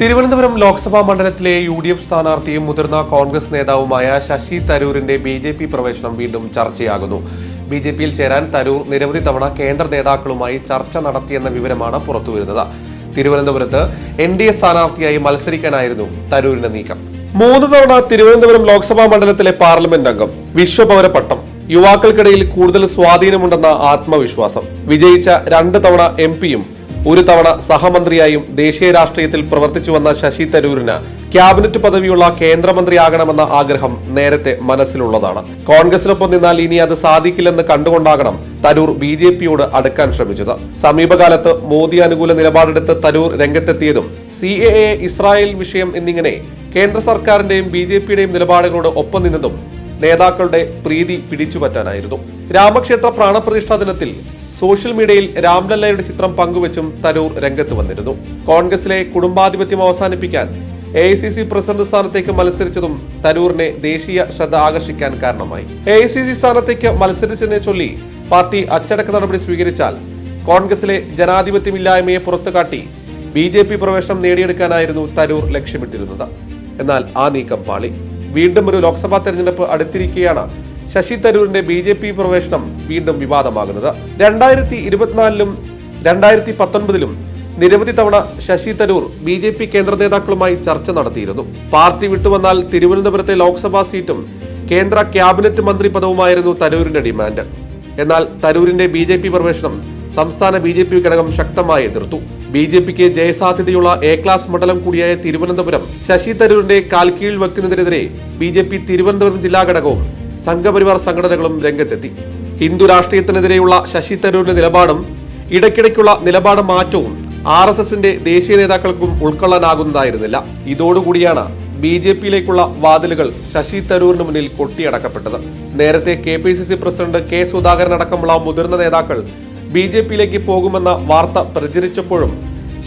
തിരുവനന്തപുരം ലോക്സഭാ മണ്ഡലത്തിലെ U D F സ്ഥാനാർത്ഥിയും മുതിർന്ന കോൺഗ്രസ് നേതാവുമായ ശശി തരൂരിന്റെ ബി ജെ പി പ്രവേശനം വീണ്ടും ചർച്ചയാകുന്നു. ബി ജെ പിയിൽ ചേരാൻ തരൂർ നിരവധി തവണ കേന്ദ്ര നേതാക്കളുമായി ചർച്ച നടത്തിയെന്ന വിവരമാണ് പുറത്തുവരുന്നത്. തിരുവനന്തപുരത്ത് എൻ ഡി എ സ്ഥാനാർത്ഥിയായി മത്സരിക്കാനായിരുന്നു തരൂരിന്റെ നീക്കം. മൂന്ന് തവണ തിരുവനന്തപുരം ലോക്സഭാ മണ്ഡലത്തിലെ പാർലമെന്റ് അംഗം വിശ്വപൗര പട്ടം യുവാക്കൾക്കിടയിൽ കൂടുതൽ സ്വാധീനമുണ്ടെന്ന ആത്മവിശ്വാസം. വിജയിച്ച രണ്ട് തവണ എം പിയും ഒരു തവണ സഹമന്ത്രിയായും ദേശീയ രാഷ്ട്രീയത്തിൽ പ്രവർത്തിച്ചു വന്ന ശശി തരൂരിന് ക്യാബിനറ്റ് പദവിയുള്ള കേന്ദ്രമന്ത്രിയാകണമെന്ന ആഗ്രഹം നേരത്തെ മനസ്സിലുള്ളതാണ്. കോൺഗ്രസിനൊപ്പം നിന്നാൽ ഇനി അത് സാധിക്കില്ലെന്ന് കണ്ടുകൊണ്ടാകണം തരൂർ ബി ജെ പിയോട് അടുക്കാൻ ശ്രമിച്ചത്. സമീപകാലത്ത് മോദി അനുകൂല നിലപാടെടുത്ത് തരൂർ രംഗത്തെത്തിയതും സി എ എ ഇസ്രായേൽ വിഷയം എന്നിങ്ങനെ കേന്ദ്ര സർക്കാരിന്റെയും ബി ജെ പിയുടെയും നിലപാടുകളോട് ഒപ്പം നിന്നതും നേതാക്കളുടെ പ്രീതി പിടിച്ചുപറ്റാനായിരുന്നു. രാമക്ഷേത്ര പ്രാണപ്രതിഷ്ഠാ ദിനത്തിൽ സോഷ്യൽ മീഡിയയിൽ രാംലല്ലയുടെ ചിത്രം പങ്കുവച്ചും തരൂർ രംഗത്ത് വന്നിരുന്നു. കോൺഗ്രസിലെ കുടുംബാധിപത്യം അവസാനിപ്പിക്കാൻ A I C C president സ്ഥാനത്തേക്ക് മത്സരിച്ചതും തരൂറിനെ ദേശീയ ശ്രദ്ധ ആകർഷിക്കാൻ കാരണമായി. എ ഐ സി സി സ്ഥാനത്തേക്ക് മത്സരിച്ചതിനെ ചൊല്ലി പാർട്ടി അച്ചടക്ക നടപടി സ്വീകരിച്ചാൽ കോൺഗ്രസിലെ ജനാധിപത്യമില്ലായ്മയെ പുറത്തുകാട്ടി ബി ജെ പി പ്രവേശനം നേടിയെടുക്കാനായിരുന്നു തരൂർ ലക്ഷ്യമിട്ടിരുന്നത്. എന്നാൽ ആ നീക്കം പാളി. വീണ്ടും ഒരു ലോക്സഭാ തെരഞ്ഞെടുപ്പ് അടുത്തിരിക്കെയാണ് ശശി തരൂരിന്റെ ബി ജെ പി പ്രവേശനം വീണ്ടും വിവാദമാകുന്നത്. രണ്ടായിരത്തി ഇരുപത്തിനാലിലും രണ്ടായിരത്തി പത്തൊൻപതിലും നിരവധി തവണ Shashi Tharoor B J P കേന്ദ്ര നേതാക്കളുമായി ചർച്ച നടത്തിയിരുന്നു. പാർട്ടി വിട്ടുവന്നാൽ തിരുവനന്തപുരത്തെ ലോക്സഭാ സീറ്റും കേന്ദ്ര ക്യാബിനറ്റ് മന്ത്രി പദവുമായിരുന്നു തരൂരിന്റെ ഡിമാൻഡ്. എന്നാൽ തരൂരിന്റെ ബി ജെ പി പ്രവേശനം സംസ്ഥാന ബി ജെ പി ഘടകം ശക്തമായി എതിർത്തു. ബി ജെ പിക്ക് ജയസാധ്യതയുള്ള എ ക്ലാസ് മണ്ഡലം കൂടിയായ തിരുവനന്തപുരം ശശി തരൂരിന്റെ കാൽക്കീഴിൽ വെക്കുന്നതിനെതിരെ ബി ജെ പി തിരുവനന്തപുരം ജില്ലാ ഘടകവും സംഘപരിവാർ സംഘടനകളും രംഗത്തെത്തി. ഹിന്ദു രാഷ്ട്രീയത്തിനെതിരെയുള്ള ശശി തരൂരിന്റെ നിലപാടും ഇടയ്ക്കിടയ്ക്കുള്ള നിലപാട് മാറ്റവും ആർ എസ് എസിന്റെ ദേശീയ നേതാക്കൾക്കും ഉൾക്കൊള്ളാനാകുന്നതായിരുന്നില്ല. ഇതോടുകൂടിയാണ് ബി ജെ പിയിലേക്കുള്ള വാതിലുകൾ ശശി തരൂരിന് മുന്നിൽ കൊട്ടിയടക്കപ്പെട്ടത്. നേരത്തെ K P C C president K Sudhakaran അടക്കമുള്ള മുതിർന്ന നേതാക്കൾ ബി ജെ പിയിലേക്ക് പോകുമെന്ന വാർത്ത പ്രചരിച്ചപ്പോഴും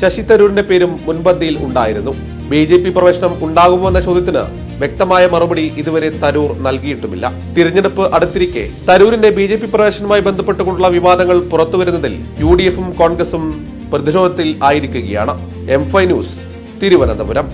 ശശി തരൂരിന്റെ പേരും മുൻപന്തിയിൽ ഉണ്ടായിരുന്നു. ബി ജെ പി പ്രവേശനം ഉണ്ടാകുമോ എന്ന ചോദ്യത്തിന് വ്യക്തമായ മറുപടി ഇതുവരെ തരൂർ നൽകിയിട്ടുമില്ല. തിരഞ്ഞെടുപ്പ് അടുത്തിരിക്കെ തരൂരിന്റെ ബി ജെ പി പ്രവേശനവുമായി ബന്ധപ്പെട്ടുകൊണ്ടുള്ള വിവാദങ്ങൾ പുറത്തുവരുന്നതിൽ യു ഡി എഫും കോൺഗ്രസും പ്രതിരോധത്തിൽ ആയിരിക്കുകയാണ്. M fi news Thiruvananthapuram.